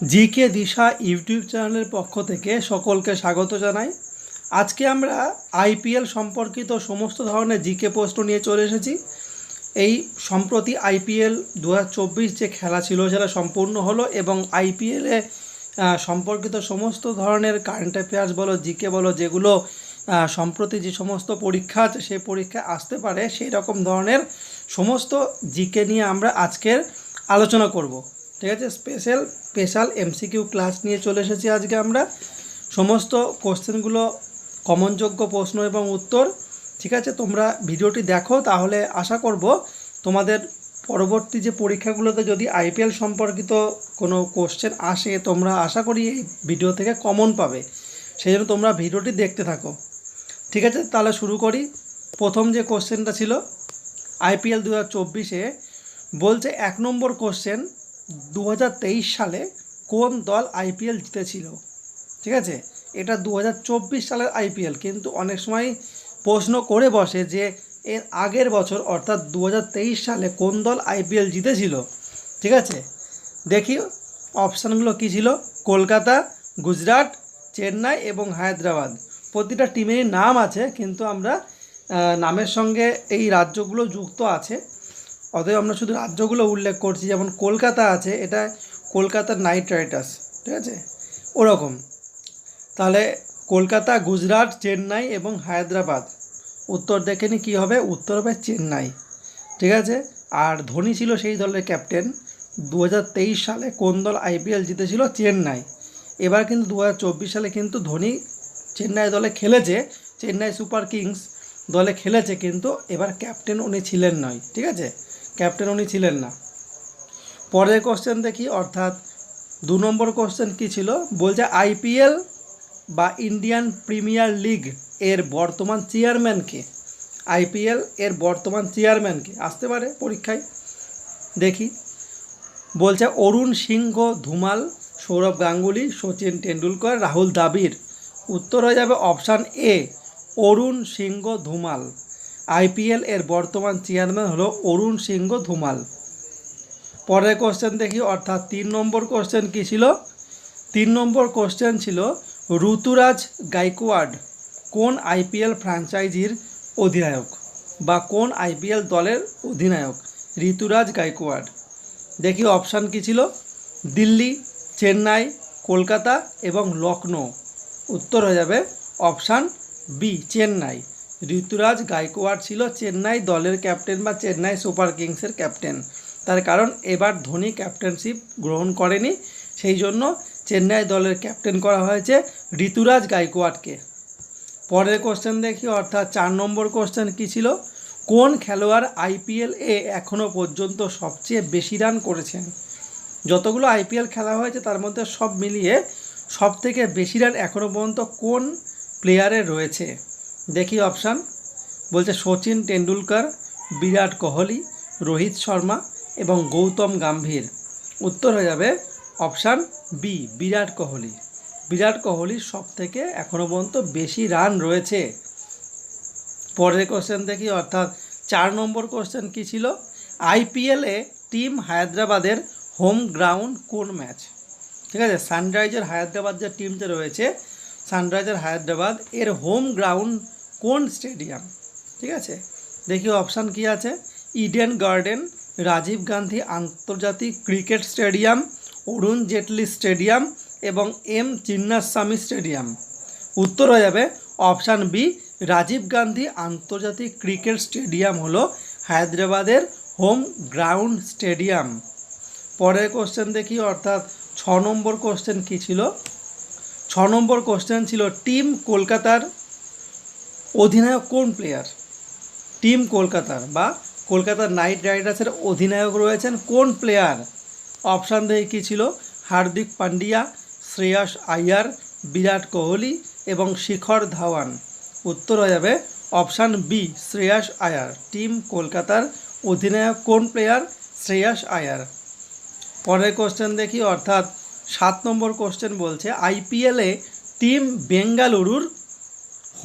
GK দিশা YouTube চ্যানেলের পক্ষ থেকে সকলকে স্বাগত জানাই। আজকে আমরা আইপিএল সম্পর্কিত সমস্ত ধরনের জিকে প্রশ্ন নিয়ে চলে এসেছি। এই সম্প্রতি আইপিএল দু হাজার চব্বিশ যে খেলা ছিল সেটা সম্পূর্ণ হলো এবং আইপিএলে সম্পর্কিত সমস্ত ধরনের কারেন্ট অ্যাফেয়ার্স বলো, জিকে বলো, যেগুলো সম্প্রতি যে সমস্ত পরীক্ষা আছে সেই পরীক্ষায় আসতে পারে, সেই রকম ধরনের সমস্ত জিকে নিয়ে আমরা আজকের আলোচনা করব। ঠিক আছে? স্পেশাল স্পেশাল এমসিকিউ ক্লাস নিয়ে চলে এসেছি আজকে আমরা। সমস্ত কোশ্চেনগুলো কমনযোগ্য প্রশ্ন এবং উত্তর, ঠিক আছে? তোমরা ভিডিওটি দেখো, তাহলে আশা করব তোমাদের পরবর্তী যে পরীক্ষাগুলোতে যদি আইপিএল সম্পর্কিত কোনো কোশ্চেন আসে, তোমরা আশা করি এই ভিডিও থেকে কমন পাবে। সেই জন্য তোমরা ভিডিওটি দেখতে থাকো। ঠিক আছে? তাহলে শুরু করি। প্রথম যে কোশ্চেনটা ছিল আইপিএল দু হাজার চব্বিশে, বলছে এক নম্বর কোশ্চেন দু হাজার তেইশ সালে কোন দল আইপিএল জিতেছিল? ঠিক আছে? এটা দু হাজার চব্বিশ সালের আইপিএল, কিন্তু অনেক সময় প্রশ্ন করে বসে যে এর আগের বছর, অর্থাৎ দু হাজার তেইশ সালে কোন দল আইপিএল জিতেছিল? ঠিক আছে? দেখি অপশানগুলো কী ছিল? কলকাতা, গুজরাট, চেন্নাই এবং হায়দ্রাবাদ। প্রতিটা টিমেরই নাম আছে, কিন্তু আমরা নামের সঙ্গে এই রাজ্যগুলো যুক্ত আছে। অতএব আমরা শুধু রাজ্যগুলো উল্লেখ করছি, যেমন কলকাতা আছে, এটা কলকাতার নাইট রাইডার্স, ঠিক আছে? ওরকম। তাহলে কলকাতা, গুজরাট, চেন্নাই এবং হায়দ্রাবাদ। উত্তর দেখে নি কী হবে? উত্তর হবে চেন্নাই, ঠিক আছে? আর ধোনি ছিল সেই দলের ক্যাপ্টেন। দু হাজার তেইশ সালে কোন দল আইপিএল জিতেছিল? চেন্নাই। এবার কিন্তু দু হাজার চব্বিশ সালে কিন্তু ধোনি চেন্নাই দলে খেলেছে, চেন্নাই সুপার কিংস দলে খেলেছে, কিন্তু এবার ক্যাপ্টেন উনি ছিলেন নয়, ঠিক আছে? ক্যাপ্টেন উনি ছিলেন না। পরের কোশ্চেন দেখি, অর্থাৎ দু নম্বর কোশ্চেন কী ছিল? বলছে আইপিএল বা ইন্ডিয়ান প্রিমিয়ার লিগ এর বর্তমান চেয়ারম্যানকে আইপিএল এর বর্তমান চেয়ারম্যানকে আসতে পারে পরীক্ষায়। দেখি। বলছে অরুণ সিংহ ধুমাল, সৌরভ গাঙ্গুলি, সচিন টেন্ডুলকর রাহুল দ্রাবিড়। উত্তর হয়ে যাবে option A Arun Singh Dhumal. IPL এর বর্তমান চেয়ারম্যান হলো অরুণ সিংহ ধুমাল। পরের কোশ্চেন দেখি, অর্থাৎ তিন নম্বর কোশ্চেন কী ছিল? তিন নম্বর কোশ্চেন ছিল, ঋতুরাজ গাইকোয়াড কোন আইপিএল ফ্র্যাঞ্চাইজির অধিনায়ক বা কোন আইপিএল দলের অধিনায়ক? ঋতুরাজ গাইকোয়াড। দেখি অপশান কী ছিল? দিল্লি, চেন্নাই, কলকাতা এবং লখনৌ। উত্তর হয়ে যাবে অপশান বি চেন্নাই। ঋতুরাজ গাইকোয়াড ছিল চেন্নাই দলের ক্যাপ্টেন বা চেন্নাই সুপার কিংসের ক্যাপ্টেন। তার কারণ এবার ধোনি ক্যাপ্টেনশিপ গ্রহণ করেনি। সেই জন্য চেন্নাই দলের ক্যাপ্টেন করা হয়েছে ঋতুরাজ গাইকোয়াডকে। পরের কোশ্চেন দেখি, অর্থাৎ চার নম্বর কোশ্চেন কী ছিল? কোন খেলোয়াড় আইপিএল এ এখনও পর্যন্ত সবচেয়ে বেশি রান করেছেন? যতগুলো আইপিএল খেলা হয়েছে, তার মধ্যে সব মিলিয়ে সব থেকে বেশি রান এখনও পর্যন্ত কোন প্লেয়ারের রয়েছে? দেখি অপশান। বলছে সচিন টেন্ডুলকার বিরাট কোহলি, রোহিত শর্মা এবং গৌতম গাম্ভীর। উত্তর হয়ে যাবে অপশান বি বিরাট কোহলি। বিরাট কোহলির সব থেকে এখনও পর্যন্ত বেশি রান রয়েছে। পরের কোশ্চেন দেখি, অর্থাৎ চার নম্বর কোশ্চেন কী ছিল? আইপিএলে টিম হায়দ্রাবাদের হোম গ্রাউন্ড কোন ম্যাচ ঠিক আছে সানরাইজার হায়দ্রাবাদ যে টিমটা রয়েছে সানরাইজার হায়দ্রাবাদ এর হোম গ্রাউন্ড কোন স্টেডিয়াম? ঠিক আছে? দেখি অপশান কি আছে? ইডেন গার্ডেন, রাজীব গান্ধী আন্তর্জাতিক cricket stadium, Arun Jaitley stadium এবং এম চিন্নাস্বামী স্টেডিয়াম। উত্তর হয়ে যাবে অপশান বি, রাজীব গান্ধী আন্তর্জাতিক ক্রিকেট স্টেডিয়াম হলো হায়দ্রাবাদের হোম গ্রাউন্ড স্টেডিয়াম। পরের কোশ্চেন দেখি, অর্থাৎ ছ নম্বর কোশ্চেন কী ছিল? ছ নম্বর কোশ্চেন ছিল, টিম কলকাতার অধিনায়ক কোন প্লেয়ার টিম কলকাতার বা কলকাতার নাইট রাইডার্সের অধিনায়ক রয়েছেন কোন প্লেয়ার অপশান দেখে কী ছিল? হার্দিক পান্ডিয়া, শ্রেয়াস আয়ার, বিরাট কোহলি এবং শিখর ধাওয়ান। উত্তর হয়ে যাবে option B Shreyas Iyer. Team কলকাতার অধিনায়ক কোন প্লেয়ার শ্রেয়াস আয়ার। পরের কোশ্চেন দেখি, অর্থাৎ সাত নম্বর কোশ্চেন বলছে আইপিএলে টিম বেঙ্গালুরুর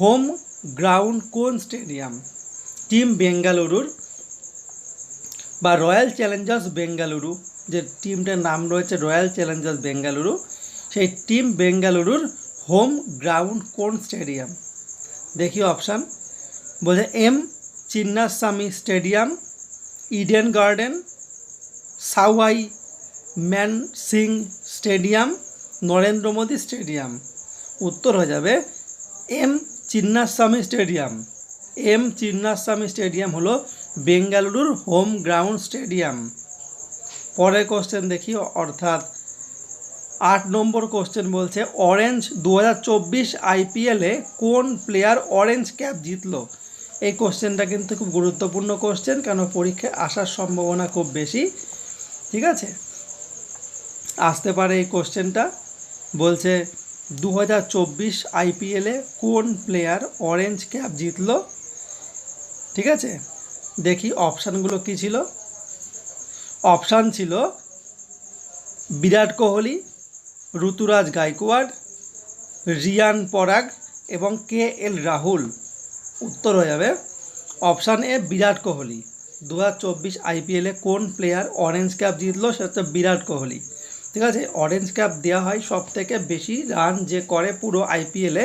হোম গ্রাউন্ড কোন স্টেডিয়াম? টিম বেঙ্গালুরুর বা রয়্যাল চ্যালেঞ্জার্স বেঙ্গালুরু, যে টিমটার নাম রয়েছে রয়্যাল চ্যালেঞ্জার্স বেঙ্গালুরু, সেই টিম বেঙ্গালুরুর হোম গ্রাউন্ড কোন স্টেডিয়াম? দেখি অপশান। বলছে M Chinnaswamy stadium, Eden garden, Sawai Man Singh stadium, Narendra Modi stadium. উত্তর হয়ে যাবে M Chinnaswamy stadium M Chinnaswamy stadium হলো বেঙ্গালুরুর হোম গ্রাউন্ড স্টেডিয়াম পরের কোশ্চেন দেখি, অর্থাৎ আট নম্বর কোশ্চেন বলছে অরেঞ্জ দু হাজার চব্বিশ আইপিএলে কোন প্লেয়ার অরেঞ্জ ক্যাপ জিতলো? এই কোশ্চেনটা কিন্তু খুব গুরুত্বপূর্ণ কোশ্চেন কেন পরীক্ষায় আসার সম্ভাবনা খুব বেশি। ঠিক আছে? আসতে পারে এই কোশ্চেনটা বলছে দু হাজার চব্বিশ আইপিএলে কোন প্লেয়ার অরেঞ্জ ক্যাপ জিতলো? ঠিক আছে? দেখি অপশানগুলো কী ছিল? অপশান ছিল বিরাট কোহলি, ঋতুরাজ গাইকোয়াড, রিয়ান পরাগ এবং কে এল রাহুল। উত্তর হয়ে যাবে অপশান এ বিরাট কোহলি। দু হাজার চব্বিশ আইপিএলে কোন প্লেয়ার অরেঞ্জ ক্যাপ জিতলো? সেটা হচ্ছে বিরাট কোহলি। ঠিক আছে? অরেঞ্জ ক্যাপ দেওয়া হয় সব থেকে বেশি রান যে করে পুরো আইপিএলে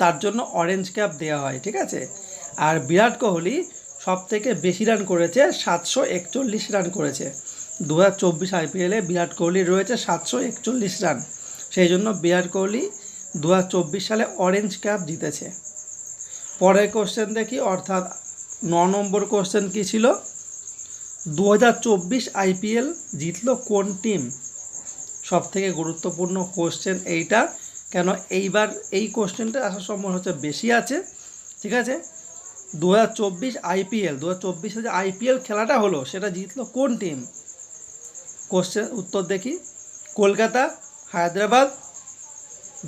তার জন্য অরেঞ্জ ক্যাপ দেওয়া হয়, ঠিক আছে? আর বিরাট কোহলি সব থেকে বেশি রান করেছে, সাতশো একচল্লিশ রান করেছে। দু হাজার চব্বিশ আইপিএলে বিরাট কোহলি রয়েছে সাতশো একচল্লিশ রান সেই জন্য বিরাট কোহলি দু হাজার চব্বিশ সালে অরেঞ্জ ক্যাপ জিতেছে। পরের কোশ্চেন দেখি, অর্থাৎ ন নম্বর কোশ্চেন কী ছিল? দু হাজার চব্বিশ আইপিএল জিতলো কোন টিম সব থেকে গুরুত্বপূর্ণ কোশ্চেন এইটা। কেন এইবার এই কোশ্চেনটা আসার সম্ভাবনা হচ্ছে বেশি আছে, ঠিক আছে? দু আইপিএল দু হাজার যে আইপিএল খেলাটা হলো, সেটা জিতলো কোন টিম কোশ্চেন উত্তর দেখি। কলকাতা, হায়দ্রাবাদ,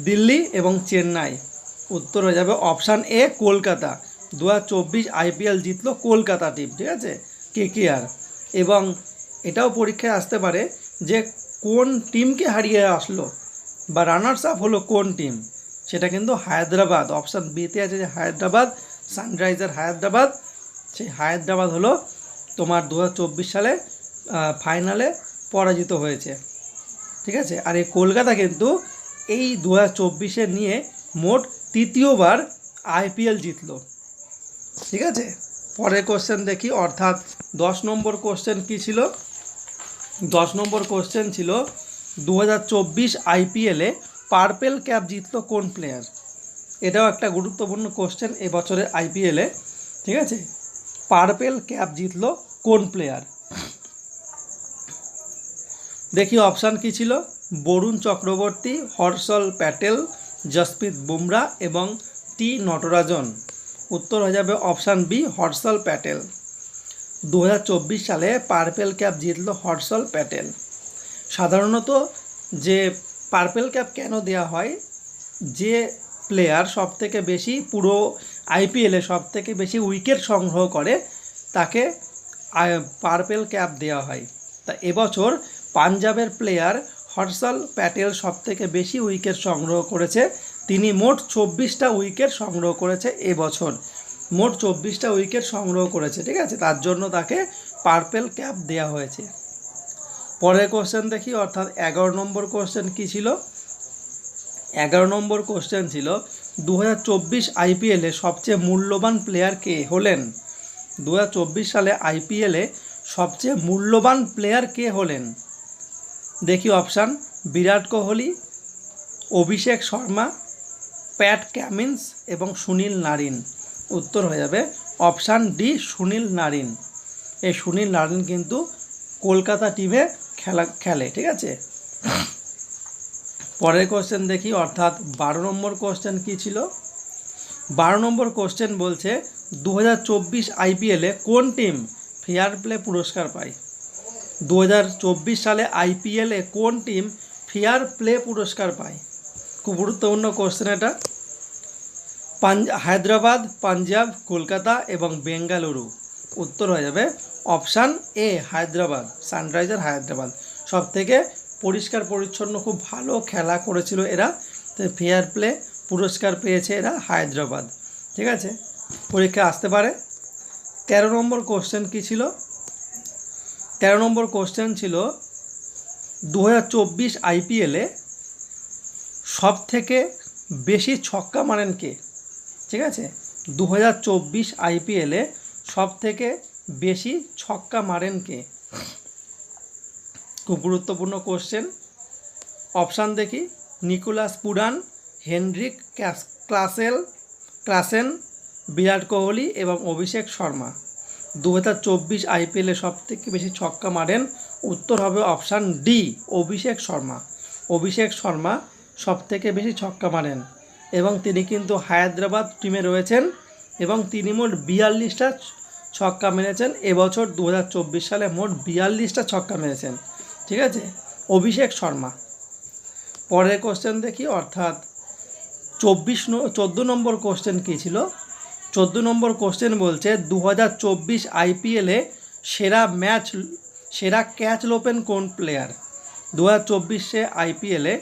দিল্লি এবং চেন্নাই। উত্তর হয়ে যাবে অপশান এ কলকাতা। দু হাজার চব্বিশ আইপিএল জিতলো কলকাতা টিম ঠিক আছে? কে কে আর এবং এটাও পরীক্ষায় আসতে পারে যে কোন টিমকে হারিয়ে আসলো? বা রানার্স আপ হলো কোন টিম সেটা কিন্তু হায়দ্রাবাদ অপশান বিতে আছে যে হায়দ্রাবাদ সানরাইজার হায়দ্রাবাদ। সেই হায়দ্রাবাদ হলো তোমার দু হাজার চব্বিশ সালে ফাইনালে পরাজিত হয়েছে। ঠিক আছে? আর এই কলকাতা কিন্তু এই দু হাজার নিয়ে মোট তৃতীয়বার আইপিএল জিতল। ঠিক আছে? পরের কোশ্চেন দেখি, অর্থাৎ দশ নম্বর কোশ্চেন কী ছিল? দশ নম্বর কোশ্চেন ছিল দু হাজার চব্বিশ আইপিএলে পার্পেল ক্যাপ জিতলো কোন প্লেয়ার এটাও একটা গুরুত্বপূর্ণ কোশ্চেন এবছরের আইপিএলে ঠিক আছে? পার্পেল ক্যাপ জিতলো কোন প্লেয়ার দেখি অপশান কি ছিল, বরুণ চক্রবর্তী, হর্ষল প্যাটেল, জসপ্রীত বুমরা এবং টি নটরাজন। উত্তর হয়ে যাবে অপশান বি হর্ষল প্যাটেল। দু হাজার চব্বিশ সালে পার্পেল ক্যাপ জিতল হর্ষল প্যাটেল। সাধারণত যে পার্পেল ক্যাপ কেন দেওয়া হয়, যে প্লেয়ার সব থেকে বেশি পুরো আইপিএলে সব থেকে বেশি উইকেট সংগ্রহ করে, তাকে পার্পেল ক্যাপ দেওয়া হয়। তা এবছর পাঞ্জাবের প্লেয়ার হর্ষল প্যাটেল সব থেকে বেশি উইকেট সংগ্রহ করেছে। তিনি মোট চব্বিশটা উইকেট সংগ্রহ করেছে এবছর। মোট চব্বিশটা উইকেট সংগ্রহ করেছে, ঠিক আছে? তার জন্য তাকে পার্পেল ক্যাপ দেওয়া হয়েছে। পরের কোশ্চেন দেখি, অর্থাৎ এগারো নম্বর কোশ্চেন কী ছিল? এগারো নম্বর কোশ্চেন ছিল দু হাজার চব্বিশ আইপিএলে সবচেয়ে মূল্যবান প্লেয়ার কে হলেন? দু হাজার চব্বিশ সালে আইপিএলে সবচেয়ে মূল্যবান প্লেয়ার কে হলেন? দেখি option Virat Kohli, Abhishek Sharma, Pat Cummins এবং সুনীল নারিন। উত্তর হয়ে যাবে অপশান ডি সুনীল নারিন। এই সুনীল নারিন কিন্তু কলকাতা টিমে খেলা, খেলে, ঠিক আছে? পরের কোশ্চেন দেখি, অর্থাৎ বারো নম্বর কোশ্চেন কী ছিল? বারো নম্বর কোশ্চেন বলছে দু হাজার চব্বিশ আইপিএলে কোন টিম ফেয়ার প্লে পুরস্কার পায়? দু হাজার চব্বিশ সালে আইপিএলে কোন টিম ফেয়ার প্লে পুরস্কার পায়? খুব গুরুত্বপূর্ণ কোশ্চেন এটা। হায়দ্রাবাদ, পাঞ্জাব, কলকাতা এবং বেঙ্গালুরু। উত্তর হয়ে যাবে option A, Hyderabad, Sunriser Hyderabad. সব থেকে পরিষ্কার পরিচ্ছন্ন, খুব ভালো খেলা করেছিল এরা। ফেয়ার প্লে পুরস্কার পেয়েছে এরা হায়দ্রাবাদ। ঠিক আছে? পরীক্ষা আসতে পারে। তেরো নম্বর কোশ্চেন কী ছিল? তেরো নম্বর কোশ্চেন ছিল দু হাজার চব্বিশ আইপিএলে সব থেকে বেশি ছক্কা মারেন কে? ঠিক আছে? দু হাজার চব্বিশ আইপিএলে সব থেকে বেশি ছক্কা মারেন কে? খুব গুরুত্বপূর্ণ কোশ্চেন অপশান দেখি। Nicholas Pooran, Henrich Klasel, Klaasen, Virat Kohli এবং অভিষেক শর্মা। দু হাজার চব্বিশ আইপিএলে সব থেকে বেশি ছক্কা মারেন। উত্তর হবে অপশান ডি অভিষেক শর্মা। অভিষেক শর্মা সব থেকে বেশি ছক্কা মারেন। এবং তিনি কিন্তু হায়দ্রাবাদ টিমে রয়েছেন এবং তিনি মোট বিয়াল্লিশটা ছক্কা মেরেছেন। এবছর দু হাজার চব্বিশ সালে মোট বিয়াল্লিশটা ছক্কা মেরেছেন। ঠিক আছে? অভিষেক শর্মা। পরের কোশ্চেন দেখি, অর্থাৎ চব্বিশ চোদ্দ নম্বর কোশ্চেন কী ছিল? চোদ্দ নম্বর কোশ্চেন বলছে দু হাজার চব্বিশ আইপিএলে সেরা ম্যাচ সেরা ক্যাচ লোপেন কোন প্লেয়ার দু হাজার চব্বিশে আইপিএলে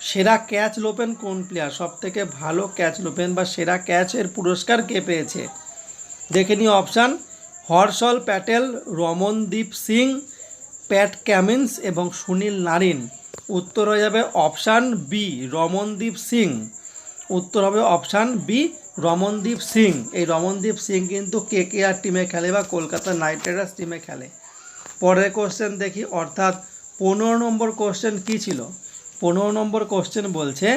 সেরা ক্যাচ লোপেন কোন প্লেয়ার সব থেকে ভালো ক্যাচ লোপেন বা সেরা ক্যাচের পুরস্কার কে পেয়েছে? দেখে নিই option Harshal Patel, Ramandeep Singh, Pat Cummins এবং সুনীল নারিন। উত্তর হয়ে যাবে অপশান বি রমনদীপ সিং। উত্তর হবে অপশান বি রমনদীপ সিং। এই রমনদীপ সিং কিন্তু কে কে আর টিমে খেলে বা কলকাতা নাইট রাইডার্স টিমে খেলে। পরের কোশ্চেন দেখি, অর্থাৎ পনেরো নম্বর কোশ্চেন কী ছিল? পনেরো নম্বর কোশ্চেন বলছে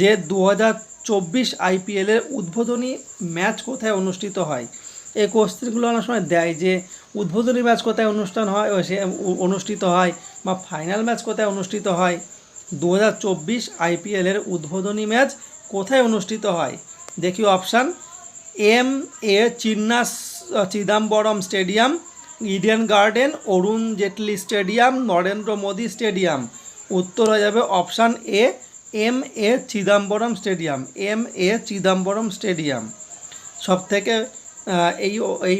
যে দু হাজার চব্বিশ আইপিএলের উদ্বোধনী ম্যাচ কোথায় অনুষ্ঠিত হয়? এই কোশ্চেনগুলো অনেক সময় দেয় যে উদ্বোধনী ম্যাচ কোথায় অনুষ্ঠান হয় সে অনুষ্ঠিত হয় বা ফাইনাল ম্যাচ কোথায় অনুষ্ঠিত হয়? দু হাজার চব্বিশ আইপিএলের উদ্বোধনী ম্যাচ কোথায় অনুষ্ঠিত হয়? দেখি option M A চিন্নাস Chidambaram stadium Eden Garden, Arun Jaitley stadium Narendra Modi stadium উত্তর হয়ে যাবে option A, M A Chidambaram stadium, M A Chidambaram stadium. সব থেকে এই এই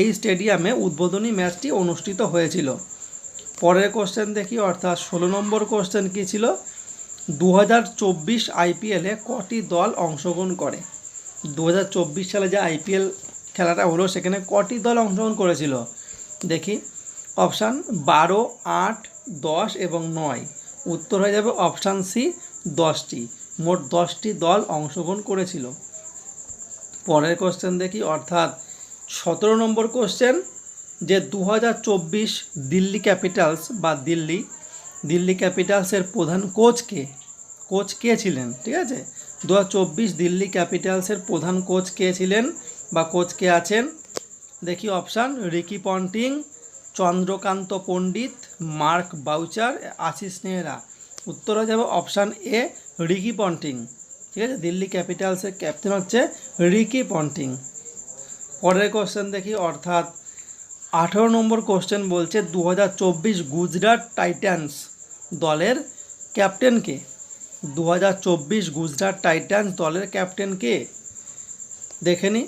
এই স্টেডিয়ামে উদ্বোধনী ম্যাচটি অনুষ্ঠিত হয়েছিল। পরের কোশ্চেন দেখি, অর্থাৎ ষোলো নম্বর কোশ্চেন কী ছিল? দু হাজার চব্বিশ আইপিএলে কটি দল অংশগ্রহণ করে? দু হাজার চব্বিশ সালে যে আইপিএল খেলাটা হলো, সেখানে কটি দল অংশগ্রহণ করেছিল? দেখি, অপশান বারো, আট দশ এবং নয়। উত্তর হয়ে যাবে অপশান সি, দশটি। মোট দশটি দল অংশগ্রহণ করেছিল। পরের কোশ্চেন দেখি, অর্থাৎ সতেরো নম্বর কোশ্চেন যে দু হাজার চব্বিশ দিল্লি ক্যাপিটালস বা দিল্লি দিল্লি ক্যাপিটালসের প্রধান কোচ কে? কোচ কে ছিলেন? ঠিক আছে? দু হাজার চব্বিশ দিল্লি ক্যাপিটালসের প্রধান কোচ কে ছিলেন বা কোচ কে আছেন? দেখি option, Ricky Ponting Chandrakant Pandit, Mark Boucher, Ashish Nehra. উত্তর হয়ে যাবে অপশান এ, রিকি পন্টিং। ঠিক আছে? দিল্লি ক্যাপিটালসের ক্যাপ্টেন হচ্ছে রিকি পন্টিং। পরের কোশ্চেন দেখি, অর্থাৎ আঠেরো নম্বর কোশ্চেন বলছে দু হাজার চব্বিশ গুজরাট টাইটান্স দলের ক্যাপ্টেন কে? দু হাজার চব্বিশ গুজরাট টাইটান্স দলের ক্যাপ্টেন কে? দেখে নি।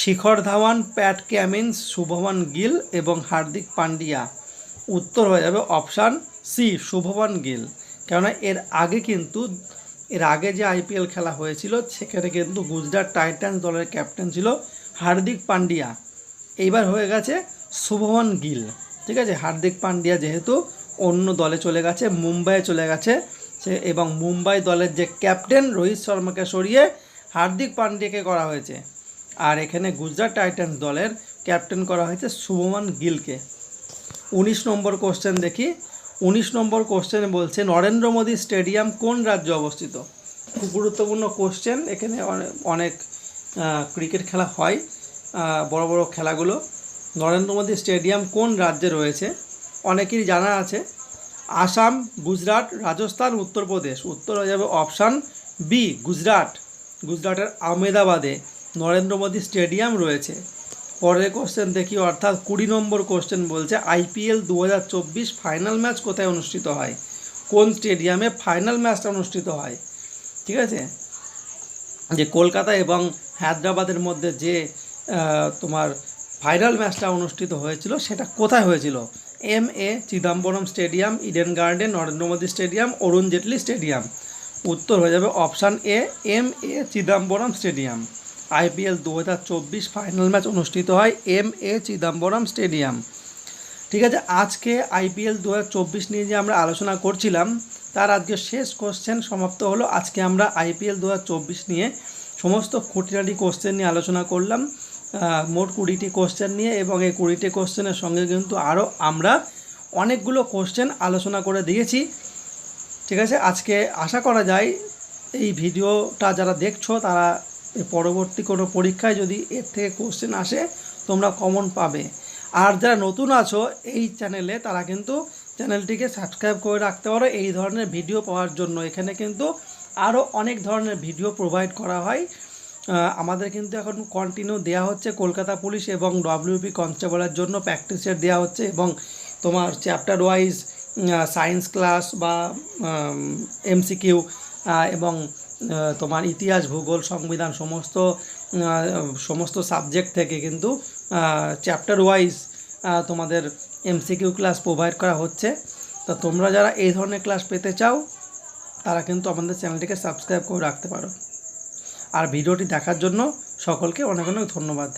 শিখর ধাওয়ান, প্যাট ক্যামিন্স শুভমান গিল এবং হার্দিক পান্ডিয়া উত্তর হয়ে যাবে অপশান সি শুভমান গিল। কেননা এর আগে কিন্তু, এর আগে যে আইপিএল খেলা হয়েছিল, সেখানে কিন্তু গুজরাট টাইটান্স দলের ক্যাপ্টেন ছিল হার্দিক পান্ডিয়া এইবার হয়ে গেছে শুভমান গিল। ঠিক আছে? হার্দিক পান্ডিয়া যেহেতু অন্য দলে চলে গেছে, মুম্বাইয়ে চলে গেছে, সে এবং মুম্বাই দলের যে ক্যাপ্টেন রোহিত শর্মাকে সরিয়ে হার্দিক পান্ডিয়াকে করা হয়েছে। আর এখানে গুজরাট টাইটান্স দলের ক্যাপ্টেন করা হয়েছে শুভমান গিলকে। উনিশ নম্বর কোশ্চেন দেখি। উনিশ নম্বর কোশ্চেন বলছে, নরেন্দ্র মোদী স্টেডিয়াম কোন রাজ্যে অবস্থিত? খুব গুরুত্বপূর্ণ কোশ্চেন এখানে অনেক ক্রিকেট খেলা হয় বড় বড় খেলাগুলো। নরেন্দ্র মোদী স্টেডিয়াম কোন রাজ্যে রয়েছে? অনেকেরই জানা আছে। আসাম, গুজরাট, রাজস্থান, উত্তরপ্রদেশ। উত্তর হয়ে যাবে অপশান বি গুজরাট। গুজরাটের আহমেদাবাদে। নরেন্দ্র মোদী স্টেডিয়াম রয়েছে। পরের কোশ্চেন দেখি, অর্থাৎ কুড়ি নম্বর কোশ্চেন বলছে আইপিএল দু হাজার চব্বিশ ফাইনাল ম্যাচ কোথায় অনুষ্ঠিত হয়? কোন স্টেডিয়ামে ফাইনাল ম্যাচটা অনুষ্ঠিত হয়? ঠিক আছে? যে কলকাতা এবং হায়দ্রাবাদের মধ্যে যে তোমার ফাইনাল ম্যাচটা অনুষ্ঠিত হয়েছিল, সেটা কোথায় হয়েছিল? M A Chidambaram stadium Eden Garden Narendra Modi stadium, Arun Jaitley stadium. উত্তর হয়ে যাবে option A M A Chidambaram stadium. IPL দু হাজার চব্বিশ ফাইনাল ম্যাচ অনুষ্ঠিত হয় এম এ চিদাম্বরম স্টেডিয়াম। ঠিক আছে, আজকে আইপিএল দু নিয়ে যে আমরা আলোচনা করছিলাম, তার আজকে শেষ কোশ্চেন সমাপ্ত হলো। আজকে আমরা আইপিএল দু নিয়ে সমস্ত খুঁটিনাটি কোশ্চেন নিয়ে আলোচনা করলাম। মোট কুড়িটি কোশ্চেন নিয়ে এবং এই কুড়িটি কোশ্চেনের সঙ্গে কিন্তু আরও আমরা অনেকগুলো কোশ্চেন আলোচনা করে দিয়েছি। ঠিক আছে, আজকে আশা করা যায় এই ভিডিওটা যারা দেখছ, তারা পরবর্তী কোনো পরীক্ষায় যদি এর থেকে কোশ্চেন আসে, তোমরা কমন পাবে। আর যারা নতুন আছো, এই চ্যানেলে তারা কিন্তু চ্যানেলটিকে সাবস্ক্রাইব করে রাখতে পারো। এই ধরনের ভিডিও পাওয়ার জন্য। এখানে কিন্তু আরও অনেক ধরনের ভিডিও প্রোভাইড করা হয়। আমাদের কিন্তু এখন কন্টিনিউ দেওয়া হচ্ছে কলকাতা পুলিশ এবং ডব্লিউপি কনস্টেবলের জন্য প্র্যাকটিসের দেওয়া হচ্ছে এবং তোমার চ্যাপ্টার ওয়াইজ সায়েন্স ক্লাস বা এমসিকিউ এবং তোমার ইতিহাস, ভূগোল, সংবিধান সমস্ত সমস্ত সাবজেক্ট থেকে কিন্তু চ্যাপ্টার ওয়াইজ তোমাদের এমসিকিউ ক্লাস প্রোভাইড করা হচ্ছে। তো তোমরা যারা এই ধরনের ক্লাস পেতে চাও, তারা কিন্তু আমাদের চ্যানেলটিকে সাবস্ক্রাইব করে রাখতে পারো। আর ভিডিওটি দেখার জন্য সকলকে অনেক অনেক ধন্যবাদ।